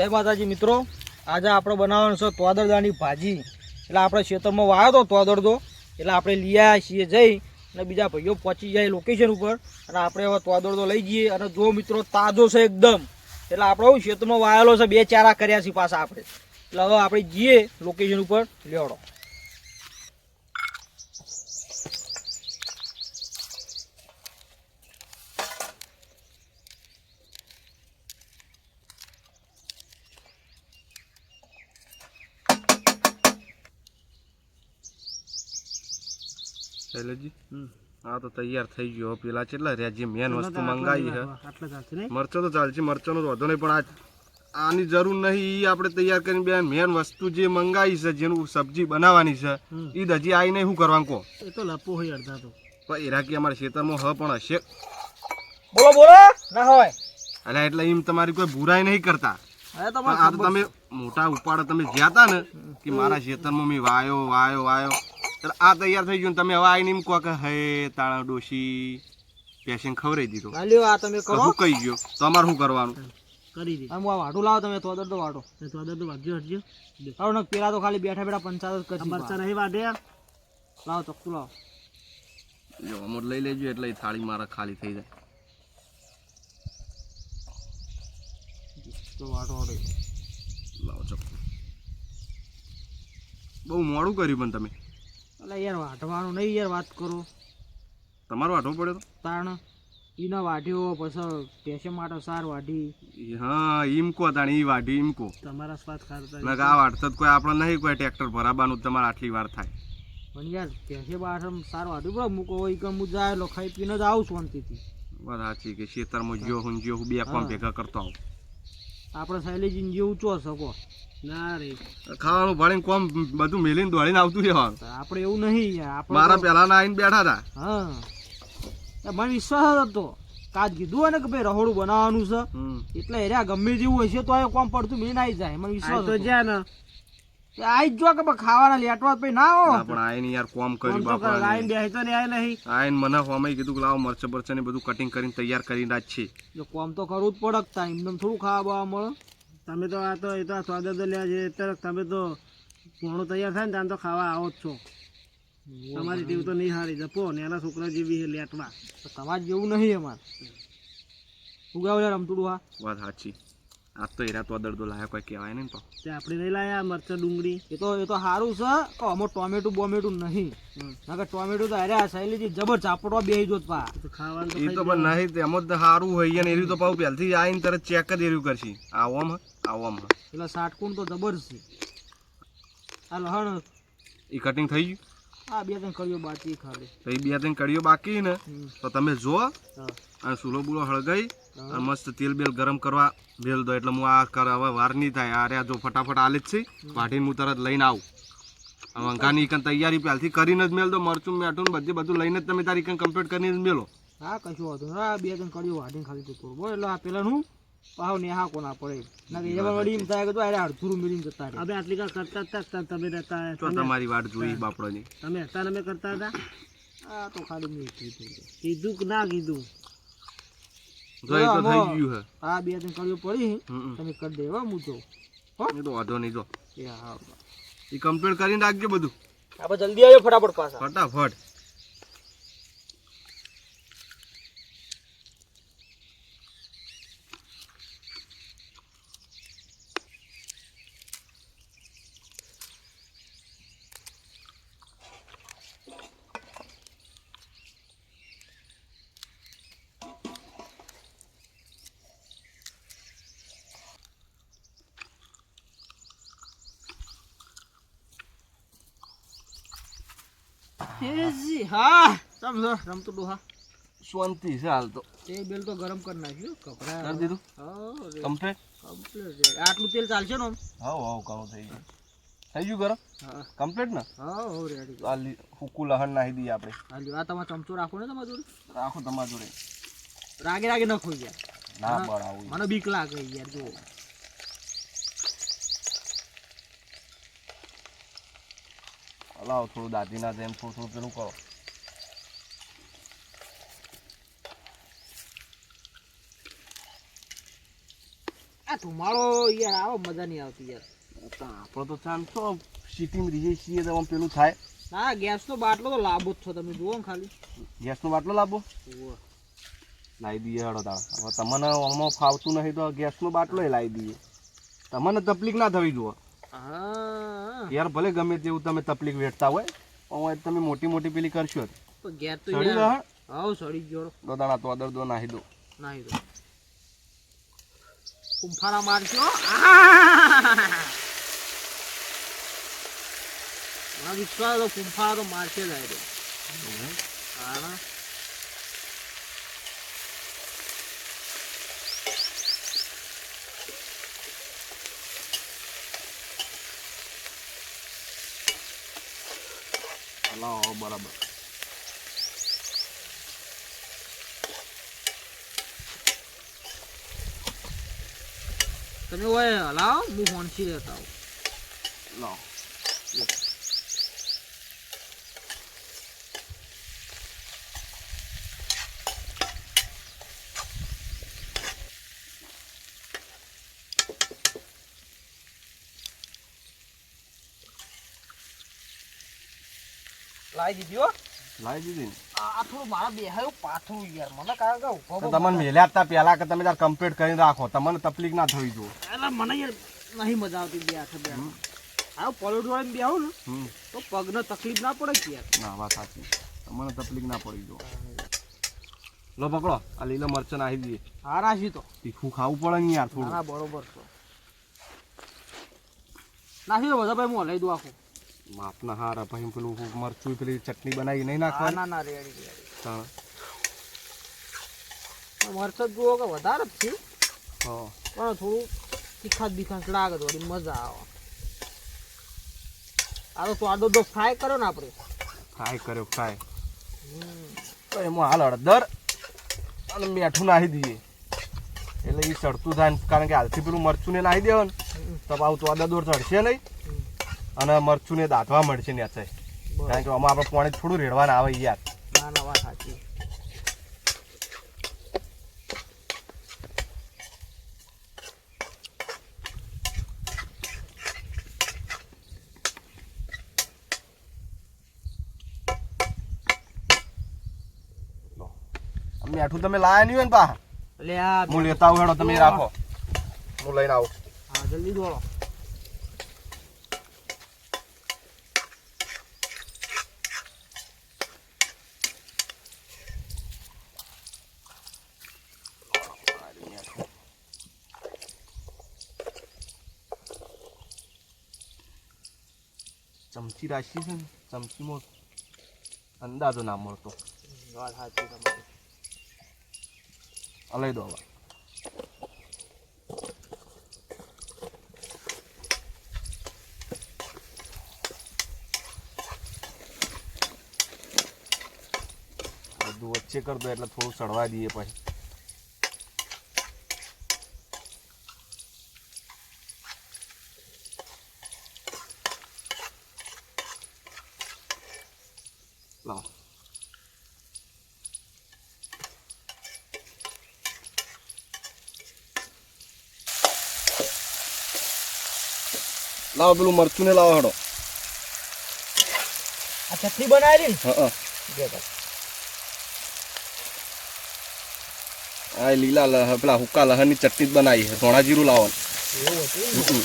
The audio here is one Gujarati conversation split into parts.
જય માતાજી મિત્રો. આજે આપણે બનાવવાનું છે તોદરદાની ભાજી. એટલે આપણે ખેતરમાં વાયો તો તોદર તો એટલે આપણે લઈ આવ્યા છીએ જઈ અને બીજા ભાઈઓ પહોંચી જાય લોકેશન ઉપર. અને આપણે હવે તોદર તો લઈ જઈએ અને જો મિત્રો તાજો છે એકદમ. એટલે આપણે ખેતરમાં વાયેલો છે, બે ચારા કર્યા છે પાછા આપણે. એટલે હવે આપણે જઈએ લોકેશન ઉપર. લેવડો. શૈલેષજી હા તો તૈયાર થઈ ગયો. પેલા કેટલા રહ્યા? જે મેન વસ્તુ મંગાવી છે. મરચો તો ચાલશે મરચોનો તો વધુ નહીં પણ આ આની જરૂર નહીં. એ આપણે તૈયાર કરીને બે મેન વસ્તુ જે મંગાવી છે જેનું સબ્જી બનાવવાની છે એ જ હજી આવીને શું કરવાનું કહો? એ તો લપો હોય અડધા તો. પણ એરા અમારા ખેતરમાં હ પણ હશે. બોલો બોલો. ના હોય. એટલે એટલે એમ તમારી કોઈ બુરાઈ નહીં કરતા. પણ આ તો તમે મોટા ઉપાડો તમે જ્યાં હતા ને કે મારા ખેતરમાં મેં વાયો વાયો વાયો. આ તૈયાર થઈ ગયું ને તમે હવે આવીને એમ કહો કે હે તાણા ડોશી. પેશન ખવરાઈ દીધો. લ્યો આ તમે કરો. શું કહી ગયો. તો અમારે શું કરવાનું? કરી દે. આ હું આ વાઢું લાવો તમે તોદર તો વાઢો એ તો વાગજો હટજો. આવો ને પેલા તો ખાલી બેઠા બેઠા પંચાયત જ આ મરચા નહીં વાઢ્યા લાવો ચક્કુ લાવો. જો અમર લઈ લેજો એટલે થાળી મારા ખાલી થઈ જાય. તો વાટો લાવો ચપ્પુ બહુ મોડું કર્યું પણ તમે. એટલે યાર વાઢવાનું નહીં યાર વાત કરો. તમારો વાઢવો પડ્યો તો? તાણ ઈના વાઢ્યો પછી પેશન માટે સાર વાઢી. હા ઈમ કો તાણી ઈ વાઢી ઈમ કો. તમારા સ્વાદ ખાતા મેં આ વાઢતા કોઈ આપણે નહીં કોઈ ટ્રેક્ટર ભરાવાનું તમારે આટલી વાર થાય. પણ યાર પેશે બહાર સાર વાઢ્યું બરાબર મૂકો હોય કે હું જાય લો ખાઈ પીને જ આવું શાંતિથી. વાત સાચી કે ખેતરમાં જ્યો હું જ્યો હું બે પણ ભેગા કરતો આવું. આપણે શૈલેજીને જેવું ચો શકો. ના રે. ખાવાનું ભણીને કોમ બધું મેલીને દોડીને આવતું રહેવાનું આપણે એવું નહીં યાર આપણે મારા પહેલા ના આવીને બેઠા હતા. હા. મને વિશ્વાસ હતો. કાજ કીધું હોય ને કે ભાઈ રહોડું બનાવવાનું છે. એટલે એરિયા ગમે જેવું હશે તો એ કોમ પડતું મેં આવી જાય. મને વિશ્વાસ તો હતો. જ્યાં ને એ આઈ જ કે ખાવાના લેટવા પછી ના હો. પણ પણ આઈને યાર કોમ કરી તો બાપા લાઈન બે તો ને આય નહીં. આઈને મને હોમે કીધું કે લાવો મરચા બરચા ને બધું કટિંગ કરીને તૈયાર કરીને રાખ છે જો કોમ તો કરવું જ પડકતા એમને થોડું ખાવા બાવા મળે. તમે તો આ તો એ તો સ્વાદ જ લ્યા છે. અત્યારે તમે તો ઘણું તૈયાર થાય ને ત્યાં તો ખાવા આવો જ છો. તમારી ટીવ તો નહીં હારી. જપો ને એના છોકરા જેવી છે લેટવા. તો તમારે જેવું નહીં અમારે. ઉગાવ યાર રમતુડું હા વાત સાચી. આજ તો એરા તો દર્દો લાયા કોઈ કહેવાય નહીં તો. તે આપણે નહીં લાયા મરચા ડુંગળી. એ તો એ તો સારું છે કે અમો ટોમેટું બોમેટું નહીં. નકર ટોમેટું તો અરે શૈલીજી જબર ચાપડો બેહી જોત પા. ખાવાનું તો એ તો પણ નહીં તેમ જ સારું હોય ને એરી તો પાછું પહેલથી આવીને તરત ચેક જ એર્યું કરશે. આવો હ આવો હ એટલે સાટકુન તો જબર છે. આ લહણ એ કટિંગ થઈ ગયું? આ બે ત્રણ કડીઓ બાકી ખાલી. તો એ બે ત્રણ કડીઓ બાકી ને તો તમે જો હા. અને સુલો બુલો હળગાઈ. હા. મસ્ત તેલ બેલ ગરમ કરવા ભેલ દો એટલે હું આ કર હવે વાર નહીં થાય. આ રહ્યા જો ફટાફટ આલે જ છે. વાઢીને હું તરત લઈને આવું. હવે અંકાની કન તૈયારી પહેલથી કરીને જ મેલ દો. મરચું મેઠું બધી બધું લઈને જ તમે તારી કન કમ્પ્લીટ કરીને જ મેલો. હા કશું વાંધો નહીં. બે ત્રણ કર્યો વાટીને ખાલી તો થોડું. બોલ એટલે આ પેલાનું પાવ ને હા કોના પડે ના કે એવા વળી થાય કે તો આરે અડધું મિલિંગ જતા રહે. હવે આટલી કા કરતા હતા તા તમે રહેતા તો તમારી વાટ જોઈ બાપડોની. તમે હતા ને અમે કરતા હતા? આ તો ખાલી મેં કીધું. કીધું કે ના કીધું? જો એ તો થઈ ગયું હે. આ બે ત્રણ કર્યો પડી તમે કરી દેવા હું? તો એ તો વાંધો નહીં જો. એ હા એ કમ્પ્લીટ કરીને રાખજો બધું. આપણે જલ્દી આવ્યો ફટાફટ પાછા. ફટાફટ. એજી હા. સર. રમતું ડોહા શાંતિ છે હાલ તો. એ બેલ તો ગરમ કરી નાખ્યું. કપડા કરી દીધું? હા કમ્પ્લીટ? કમ્પ્લીટ આટલું તેલ ચાલશે ને હા હા ઘણું થઈ ગયું. થઈ ગયું ગરમ? હા. કમ્પ્લીટ ને? હા હો રેડી આ હુકુ લહણ નાખી દઈએ આપણે. હાલ આ તમારો ચમચો રાખો ને તમારા જોડે? રાખો તમારા જોડે. રાગે રાગે ન ખોઈ ગયા ના બળ આવું મને બીક લાગે યાર જો લાવો થોડું દાદીના જેમ થોડું થોડું પેલું કરો. આ ધુમાડો યાર આવો મજા નહીં આવતી યાર. તો તો ચાંદ તો સિટીમાં રહીએ છીએ તો પેલું થાય. ના ગેસનો બાટલો તો લાંબો જ છો તમે જુઓ ને ખાલી. ગેસનો બાટલો લાવો લાવી દઈએ હળો તાળ હવે તમને આમાં ફાવતું નહીં તો ગેસનો બાટલો લાવી દઈએ. તમને તકલીફ ના થવી જુઓ. હા યાર ભલે ગમે તેવું તમે તકલીફ વેઠતા હોય પણ તમે મોટી મોટી પેલી કરશો તો ગેસ તો સડી યાર. રહે સડી ગયો દો દાણા તો અદર દો નાહી દો. નાહી દો. કુંફારા મારજો આ વિશ્વાસ કુંફારો મારશે જાય. હા હલાવો બરાબર. તમે હોય હલાવો હું હોનસી લેતા આવું. લાવો. લાવી દીધી હો. લાવી દીધી આ થોડું મારા બેહાયું પાથરું યાર. મને કારણ કે ઊભો તમને મેલ્યા હતા પહેલા કે તમે તાર કમ્પ્લીટ કરીને રાખો. તમને તકલીફ ના થવી જો. એટલે મને યાર નહીં મજા આવતી બે હાથે બે હા પલોટ વાળીને બે આવું ને તો પગને તકલીફ ના પડે કે યાર. ના વાત સાચી. તમને તકલીફ ના પડી જો. લો પકડો. આ લીલો મરચાં આવી દઈએ. હા રાશી તો. તીખું ખાવું પડે ને યાર થોડું હા બરોબર તો નાખી દો બધા ભાઈ હું હલાવી દઉં આખું. માપના હારા ભાઈ પેલું મરચું પેલી ચટણી બનાવી નહીં હા નાખવાની? ના ના રેડી રેડી. મરચો જુઓ કે વધારે જ છે. હા. પણ થોડું તીખાત બીખાત લાગે તો મજા આવે. આ તો આડો દો ફ્રાય કર્યો ને આપણે? ફ્રાય કર્યો ફ્રાય. તો એમાં હાલ હળદર અને મીઠું નાખી દઈએ. એટલે એ ચડતું થાય કારણ કે હાલથી પેલું મરચું ને નાખી દેવાનું. તો આવું તો આદા દોર ચડશે નહીં. અને મરચું ને દાંતવા મળશે ને અત્યારે કારણ કે આમાં આપણે પાણી થોડું રેડવાના આવે યાર. ના ના વાત સાચી. મીઠું તમે લાયા નહીં હોય ને પા હું લેતા આવું હેડો તમે રાખો. હું લઈને આવું. હા જલ્દી દોડો. ચમચી રાખી છે ને ચમચીમાં અંદાજો ના મળતો. વાત સાચી તમારી. અલાઈ દો હવે. બધું વચ્ચે કરી દો એટલે થોડું સડવા દઈએ પછી લાવો લાવો પેલું મરચું ને લાવો હડો. આ ચટણી બનાવેલી હા હા. આ લીલા લહ પેલા હુક્કા લહણની ચટણી જ બનાવી છે. ધોણા જીરું લાવવાનું. એવું હતું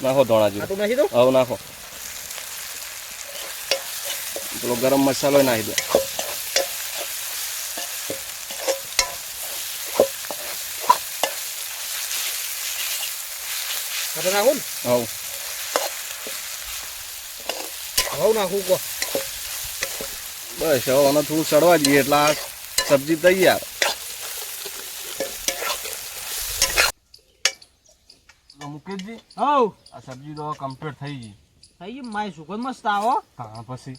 નાખો ધોણા જીરું. નાખી દો હવે નાખો. પેલો ગરમ મસાલો નાખી દો નાખું બસ હવે આને થોડું સડવા દઈએ એટલે આ સબ્જી તૈયાર મુકેશજી હવ આ સબ્જી તો કમ્પ્લીટ થઈ ગઈ થઈ ગઈ મારી સુગંધ મસ્ત આવો હા પછી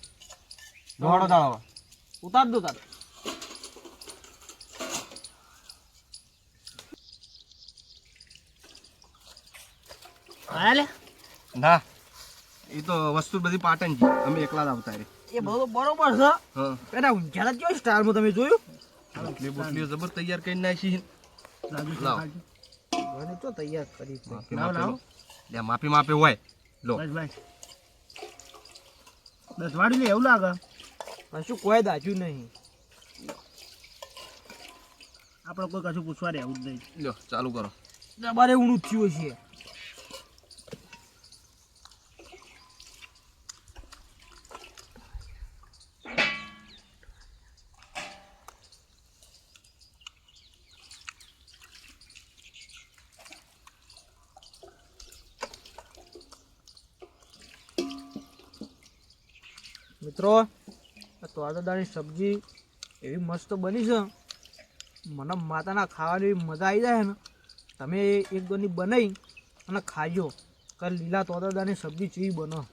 દોડો દાણો ઉતાર દો તાર આયા લે ના એ તો વસ્તુ બધી પાટણ જી અમે એકલા જ આવતા રે એ બધું બરોબર છે પેલા ઊંઝાલા ઊંઝાના સ્ટાઇલ સ્ટારમાં તમે જોયું બોટલી બોટલીઓ જબર તૈયાર કરી નાખી લાવ. મને તો તૈયાર કરી લાવ, લાવ. લે માપી માપે હોય લો બસ બસ દસ વાડી લે એવું લાગે કશું કોઈ દાજ્યું નહીં. આપણે કોઈ કશું પૂછવા રહેવું જ નહીં. લ્યો ચાલુ કરો. તમારે ઊંડું થયું છે મિત્રો આ તોરદાની સબ્જી એવી મસ્ત બની છે. મને માતાના ખાવાની એવી મજા આવી જાય ને. તમે એક દોની બનાવી અને ખાજો. કારણ લીલા તોદરદાની સબ્જી ચીવી બનો.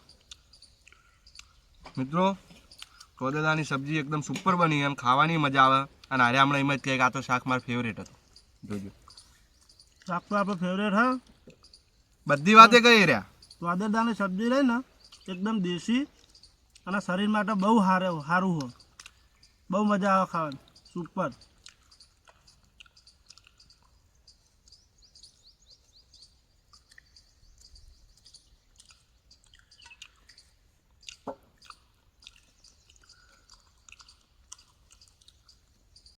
મિત્રો ટોદેદાની સબ્જી એકદમ સુપર બની. એમ ખાવાની મજા આવે. અને હારે હમણાં એમ જ કહે કે આ તો શાક મારું ફેવરેટ હતું. જોજો. શાક તો આપણો ફેવરેટ હા. બધી વાતે કહી રહ્યા? સ્વાદરદાની સબ્જી રહી ને એકદમ દેશી અને શરીર માટે બહુ સારું સારું હોય. બહુ મજા આવે ખાવાની. સુપર